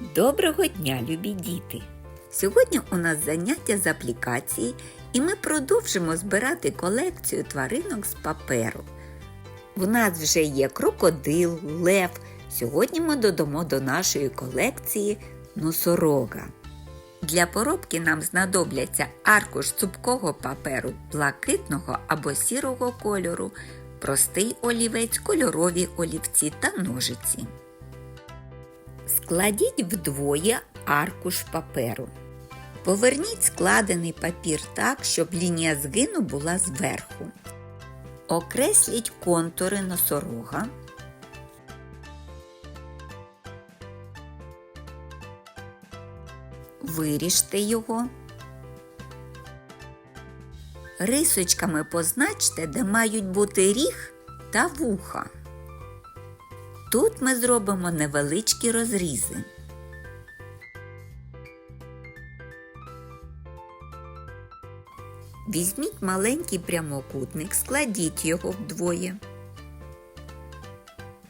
Доброго дня, любі діти! Сьогодні у нас заняття з аплікації, і ми продовжимо збирати колекцію тваринок з паперу. В нас вже є крокодил, лев. Сьогодні ми додамо до нашої колекції носорога. Для поробки нам знадобляться аркуш цупкого паперу блакитного або сірого кольору, простий олівець, кольорові олівці та ножиці. Складіть вдвоє аркуш паперу. Поверніть складений папір так, щоб лінія згину була зверху. Окресліть контури носорога. Виріжте його. Рисочками позначте, де мають бути ріг та вуха. Тут ми зробимо невеличкі розрізи. Візьміть маленький прямокутник, складіть його вдвоє.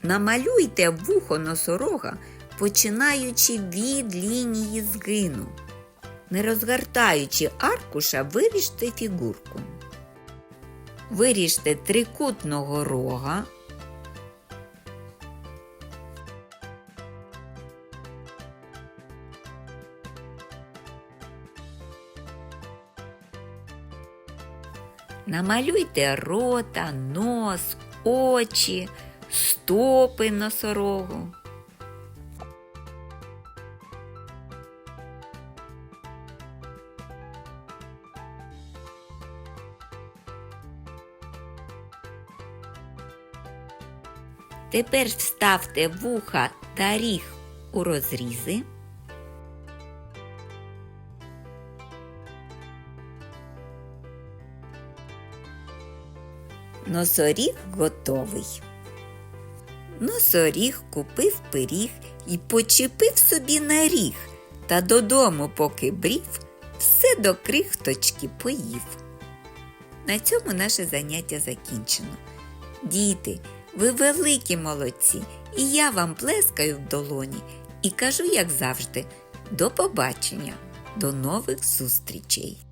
Намалюйте вухо носорога, починаючи від лінії згину. Не розгортаючи аркуша, виріжте фігурку. Виріжте трикутного рога. Намалюйте рота, нос, очі, стопи носорогу. Тепер вставте вуха та ріг у розрізи. Носоріг готовий. Носоріг купив пиріг і почепив собі на ріг, та додому, поки брів, все до крихточки поїв. На цьому наше заняття закінчено. Діти, ви великі молодці, і я вам плескаю в долоні і кажу, як завжди, до побачення, до нових зустрічей!